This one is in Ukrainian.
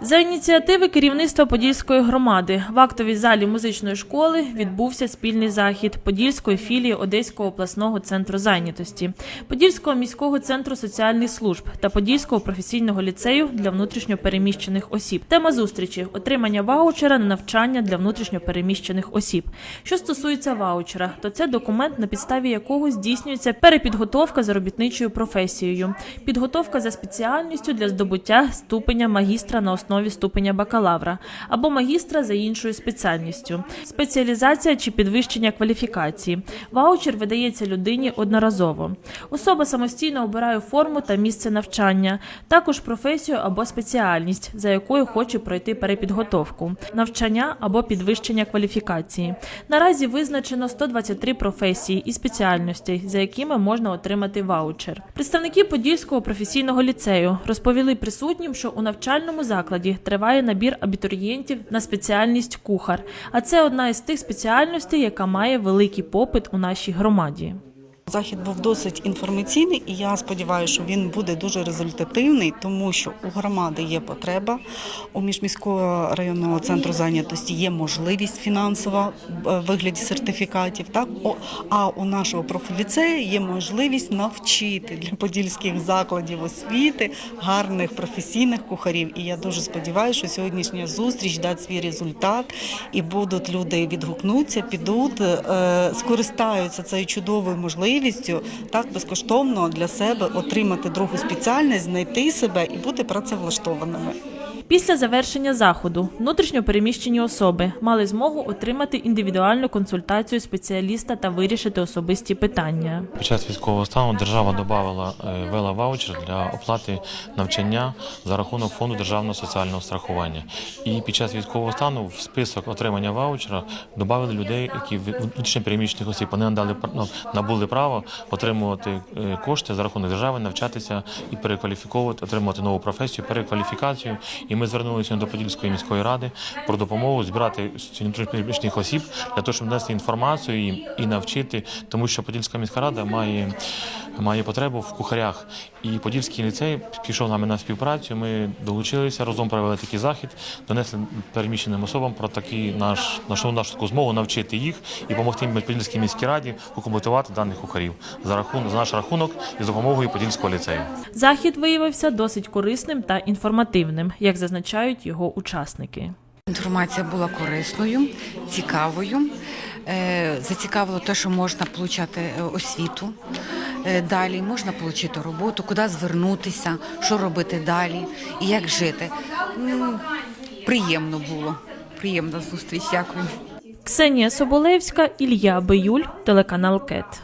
За ініціативи керівництва Подільської громади в актовій залі музичної школи відбувся спільний захід Подільської філії Одеського обласного центру зайнятості, Подільського міського центру соціальних служб та Подільського професійного ліцею для внутрішньопереміщених осіб. Тема зустрічі отримання ваучера на навчання для внутрішньопереміщених осіб. Що стосується ваучера, то це документ, на підставі якого здійснюється перепідготовка за робітничою професією, підготовка за спеціальністю для здобуття ступеня магістра на основі ступеня бакалавра або магістра за іншою спеціальністю, спеціалізація чи підвищення кваліфікації. Ваучер видається людині одноразово. Особа самостійно обирає форму та місце навчання, також професію або спеціальність, за якою хоче пройти перепідготовку, навчання або підвищення кваліфікації. Наразі визначено 123 професії і спеціальностей, за якими можна отримати ваучер. Представники Подільського професійного ліцею розповіли присутнім, що у навчальному закладі триває набір абітурієнтів на спеціальність кухар, а це одна із тих спеціальностей, яка має великий попит у нашій громаді. Захід був досить інформаційний, і я сподіваюся, що він буде дуже результативний, тому що у громади є потреба, у міжміського районного центру зайнятості є можливість фінансова в вигляді сертифікатів. Так а у нашого профіліцею є можливість навчити для подільських закладів освіти гарних професійних кухарів. І я дуже сподіваюся, що сьогоднішня зустріч дасть свій результат, і будуть люди відгукнуться, підуть, е, скористаються цією чудовою можливістю так безкоштовно для себе отримати другу спеціальність, знайти себе і бути працевлаштованими. Після завершення заходу внутрішньопереміщені особи мали змогу отримати індивідуальну консультацію спеціаліста та вирішити особисті питання. Під час військового стану держава додавала е, вела ваучер для оплати навчання за рахунок фонду державного соціального страхування. І під час військового стану в список отримання ваучера додали людей, які внутрішньо переміщених осіб вони надали ну, набули право отримувати е, кошти за рахунок держави, навчатися і перекваліфіковувати, отримувати нову професію, перекваліфікацію. І ми звернулися до Подільської міської ради про допомогу збирати внутрішньо осіб для того, щоб донести інформацію їм і навчити, тому що Подільська міська рада має, має потребу в кухарях. І Подільський ліцей пішов нами на співпрацю. Ми долучилися разом провели такий захід, донесли переміщеним особам про такий наш нашу нашу таку змогу навчити їх і допомогти Подільській міській раді укомплектувати даних кухарів за рахунок за наш рахунок і з допомогою Подільського ліцею. Захід виявився досить корисним та інформативним, як зазначають його учасники. Інформація була корисною, цікавою. Е, Зацікавило те, що можна отримати освіту. Е, Далі можна отримати роботу, куди звернутися, що робити далі і як жити. Приємно було. Приємна зустріч. Дякую. Ксенія Соболевська, Ілля Биюль, телеканал КЕТ.